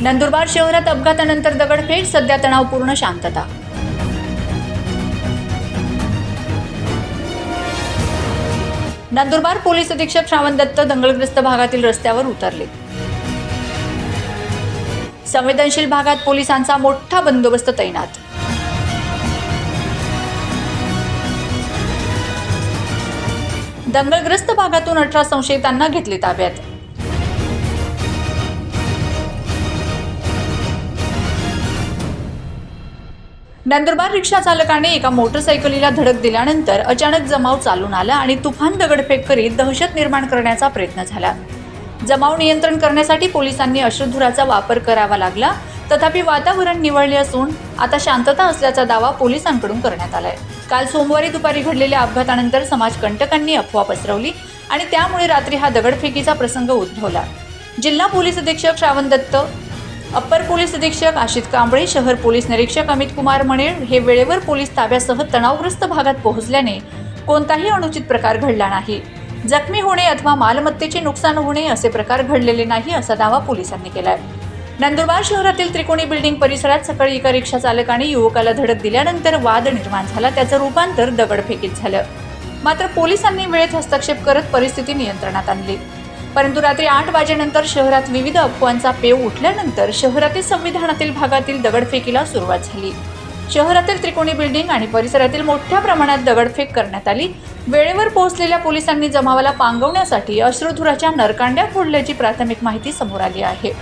नंदुरबार शहरात अपघातानंतर दगडफेक सध्या तणावपूर्ण शांतता. नंदुरबार पोलीस अधीक्षक श्रावण दत्त दंगलग्रस्त भागातील रस्त्यावर उतरले. संवेदनशील भागात पोलिसांचा मोठा बंदोबस्त तैनात. दंगलग्रस्त भागातून अठरा संशयितांना घेतले ताब्यात. नंदुरबार रिक्षा चालकाने एका मोटरसायकलीला धडक दिल्यानंतर अचानक जमाव चालून आला आणि तुफान दगडफेक करीत दहशत निर्माण करण्याचा प्रयत्न झाला. जमाव नियंत्रण करण्यासाठी पोलिसांनी अश्रुधुराचा वापर करावा लागला. तथापि वातावरण निवळले असून आता शांतता असल्याचा दावा पोलिसांकडून करण्यात आलाय. काल सोमवारी दुपारी घडलेल्या अपघातानंतर समाजकंटकांनी अफवा पसरवली आणि त्यामुळे रात्री हा दगडफेकीचा प्रसंग उद्भवला. जिल्हा पोलीस अधीक्षक श्रावण दत्त अप्पर पोलीस अधीक्षक आशित कांबळे शहर पोलीस निरीक्षक अमित कुमार मणेर हे वेळेवर पोलीस ताब्यासह तणावग्रस्त भागात पोहोचल्याने कोणताही अनुचित प्रकार घडला नाही. जखमी होणे अथवा मालमत्तेचे नुकसान होणे असे प्रकार घडलेले नाही असा दावा पोलिसांनी केलाय. नंदुरबार शहरातील त्रिकोणी बिल्डिंग परिसरात सकाळी एका रिक्षा चालकाने युवकाला धडक दिल्यानंतर वाद निर्माण झाला त्याचं रूपांतर दगडफेकीत झालं. मात्र पोलिसांनी वेळेत हस्तक्षेप करत परिस्थिती नियंत्रणात आणली. परंतु रात्री आठ वाजेनंतर शहरात विविध अफवांचा पेव उठल्यानंतर शहरातील संविधानातील भागातील दगडफेकीला सुरुवात झाली. शहरातील त्रिकोणी बिल्डिंग आणि परिसरातील मोठ्या प्रमाणात दगडफेक करण्यात आली. वेळेवर पोहोचलेल्या पोलिसांनी जमावाला पांगवण्यासाठी अश्रुधुराच्या नरकांड्या फोडल्याची प्राथमिक माहिती समोर आली आहे.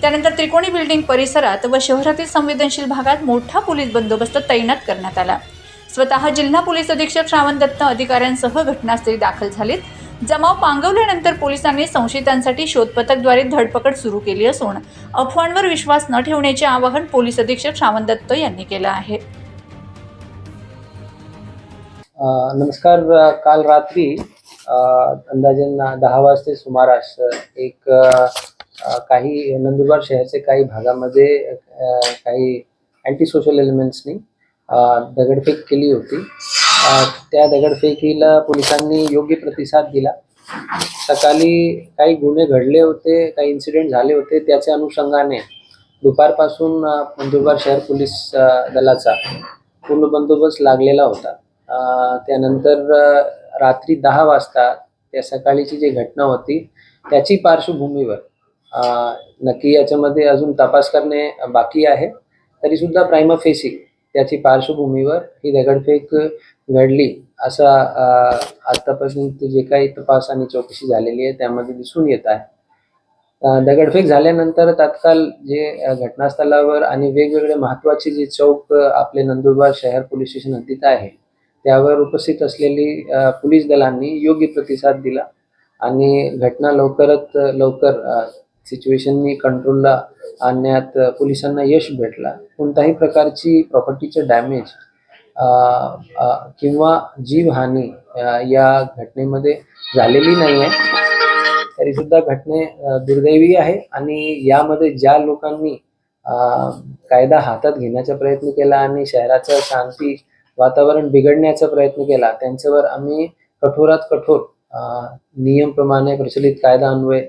त्यानंतर त्रिकोणी बिल्डिंग परिसरात व शहरातील संवेदनशील भागात मोठा पोलीस बंदोबस्त तैनात करण्यात आला. स्वतः जिल्हा पोलीस अधीक्षक श्रावण दत्त अधिकाऱ्यांसह घटनास्थळी दाखल झालेत. जमाव पांगवल्यानंतर पोलिसांनी संशयितांसाठी शोध पथकद्वारे धडपकड सुरू केली असून अफवांवर विश्वास न ठेवण्याचे आवाहन पोलीस अधीक्षक श्रावण दत्त यांनी केलं आहे. नमस्कार काल रात्री अंदाजे दहा वाजते सुमारास एक काही नंदुरबार शहराचे काही भागामध्ये काही अँटी सोशल एलिमेंट्सनी दगडफेक केली होती. त्या दगडफेकीला पोलिसांनी योग्य प्रतिसाद दिला. सकाळी काही गुन्हे घडले होते काही इन्सिडेंट झाले होते त्याच्या अनुषंगाने दुपारपासून नंदुरबार शहर पोलीस दलाचा पूर्ण बंदोबस्त लागलेला होता. त्यानंतर रात्री दहा वाजता त्या सकाळीची जी घटना होती त्याची पार्श्वभूमीवर नक्की याच्यामध्ये अजून तपास करणे बाकी आहे. तरीसुद्धा प्राइमा प्रायमा फेसी त्याची पार्श्वभूमीवर ही दगडफेक घडली असा आतापर्यंत जे काही तपास आणि चौकशी झालेली आहे त्यामध्ये दिसून येत आहे. दगडफेक झाल्यानंतर तात्काळ जे घटनास्थळावर आणि वेगवेगळे महत्त्वाचे जे चौक आपले नंदुरबार शहर पोलीस स्टेशन हद्दीत आहे त्यावर उपस्थित असलेली पोलीस दलांनी योग्य प्रतिसाद दिला आणि घटना लवकरात लवकर सिच्युएशननी कंट्रोलला आणण्यात पोलिसांना यश भेटला. कोणत्याही प्रकारची प्रॉपर्टीचे डॅमेज किंवा जीवहानी या घटनेमध्ये झालेली नाही आहे तरीसुद्धा घटने दुर्दैवी आहे आणि यामध्ये ज्या लोकांनी कायदा हातात घेण्याचा प्रयत्न केला आणि शहराचं शांती वातावरण बिघडण्याचा प्रयत्न केला त्यांच्यावर आम्ही कठोरात कठोर नियमप्रमाणे प्रचलित कायदा अन्वय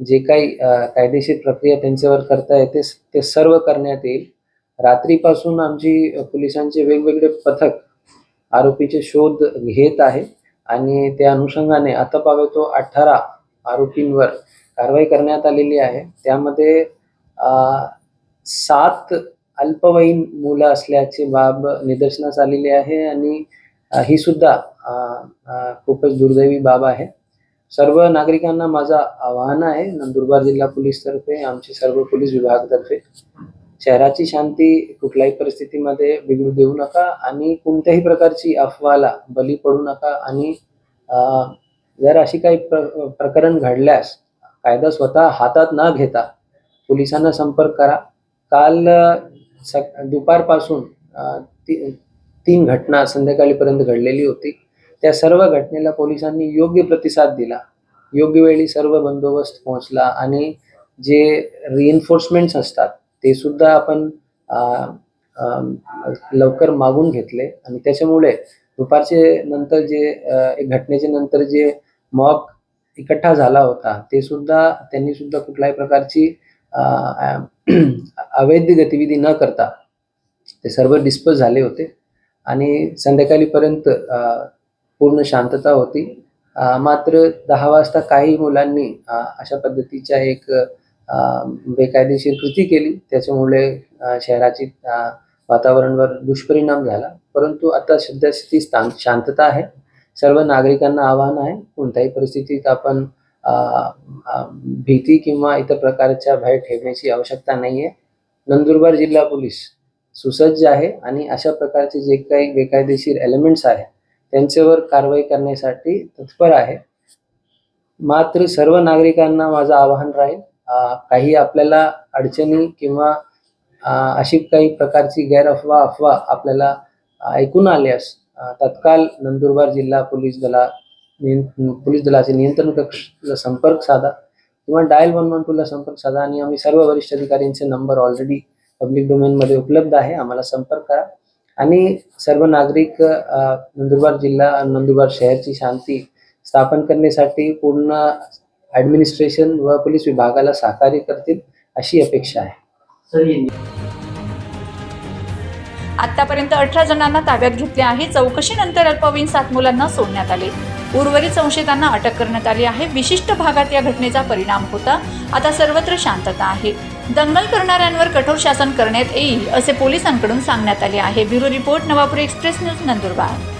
जे काही कायदेशीर प्रक्रिया त्यांच्यावर करता येते ते सर्व करण्यात येईल. रात्रीपासून आमची पोलिसांचे वेगवेगळे पथक आरोपीचे शोध घेत आहे आणि त्या अनुषंगाने आता पावे तो अठरा आरोपींवर कारवाई करण्यात आलेली आहे. त्यामध्ये सात अल्पवयीन मुलं असल्याची बाब निदर्शनास आलेली आहे आणि ही सुद्धा खूपच दुर्दैवी बाब आहे. सर्व नागरिकांना माझं आवाहन आहे नंदुरबार जिल्हा पोलीस तर्फे आमचे सर्व पोलीस विभागातर्फे शहराची शांती कुठल्याही परिस्थितीमध्ये बिघडू देऊ नका आणि कोणत्याही प्रकारची अफवाला बली पडू नका आणि जर अशी काही प्र प्रकरण घडल्यास कायदा स्वतः हातात न घेता पोलिसांना संपर्क करा. काल सक दुपारपासून ती तीन घटना संध्याकाळीपर्यंत घडलेली होती. त्या सर्व घटनेला पोलिसांनी योग्य प्रतिसाद दिला. योग्य वेळी सर्व बंदोबस्त पोहोचला आणि जे रिइन्फोर्समेंट्स असतात ते सुद्धा आपण लवकर मागून घेतले. आणि त्याच्यामुळे दुपारचे नंतर जे एक घटनेचे नंतर जे मॉक इकट्ठा झाला होता ते सुद्धा त्यांनी सुद्धा कुठल्याही प्रकारची अवैध गतिविधी न करता ते सर्व डिस्पोज झाले होते. आणि संध्याकाळीपर्यंत पूर्ण शांतता होती. मात्र दहा वाजता काही मुलांनी अशा पद्धतीच्या एक बेकायदेशीर कृती केली. त्याच्यामुळे शहराची वातावरणावर दुष्परिणाम झाला. परंतु आता सध्यास्थिती स्थान शांतता आहे. सर्व नागरिकांना आवाहन आहे. कोणत्याही परिस्थितीत आपण भीती किंवा इतर प्रकारच्या भय ठेवण्याची आवश्यकता नाही आहे नंदुरबार जिल्हा पोलीस सुसज्ज आहे आणि अशा प्रकारचे जे काही बेकायदेशीर एलिमेंट्स आहेत त्यांच्यावर कारवाई करण्यासाठी तत्पर आहे. मात्र सर्व नागरिकांना माझं आवाहन राहील काही आपल्याला अडचणी किंवा अशी काही प्रकारची गैरअफवा अफवा आपल्याला ऐकून आल्यास तत्काल तत्काळ नंदुरबार जिल्हा पोलीस दला पोलीस दलाचे नियंत्रण कक्षला संपर्क साधा किंवा डायल वन वन टूला संपर्क साधा आणि आम्ही सर्व वरिष्ठ अधिकाऱ्यांचे नंबर ऑलरेडी पब्लिक डोमेनमध्ये उपलब्ध आहे आम्हाला संपर्क करा. आणि सर्व नागरिक नंदुरबार जिल्हा नंदुरबार शहरची शांती स्थापन करण्यासाठी पूर्ण ॲडमिनिस्ट्रेशन व पोलीस विभागाला सहकार्य करतील अशी अपेक्षा आहे. आतापर्यंत अठरा जणांना ताब्यात घेतले आहे. चौकशीनंतर अल्पवयीन सात मुलांना सोडण्यात आले. उर्वरित संशयितांना अटक करण्यात आली आहे. विशिष्ट भागात या घटनेचा परिणाम होता. आता सर्वत्र शांतता आहे. दंगल करणाऱ्यांवर कठोर शासन करण्यात येईल असे पोलिसांकडून सांगण्यात आले आहे. Bureau report Navapur express news Nandurbar.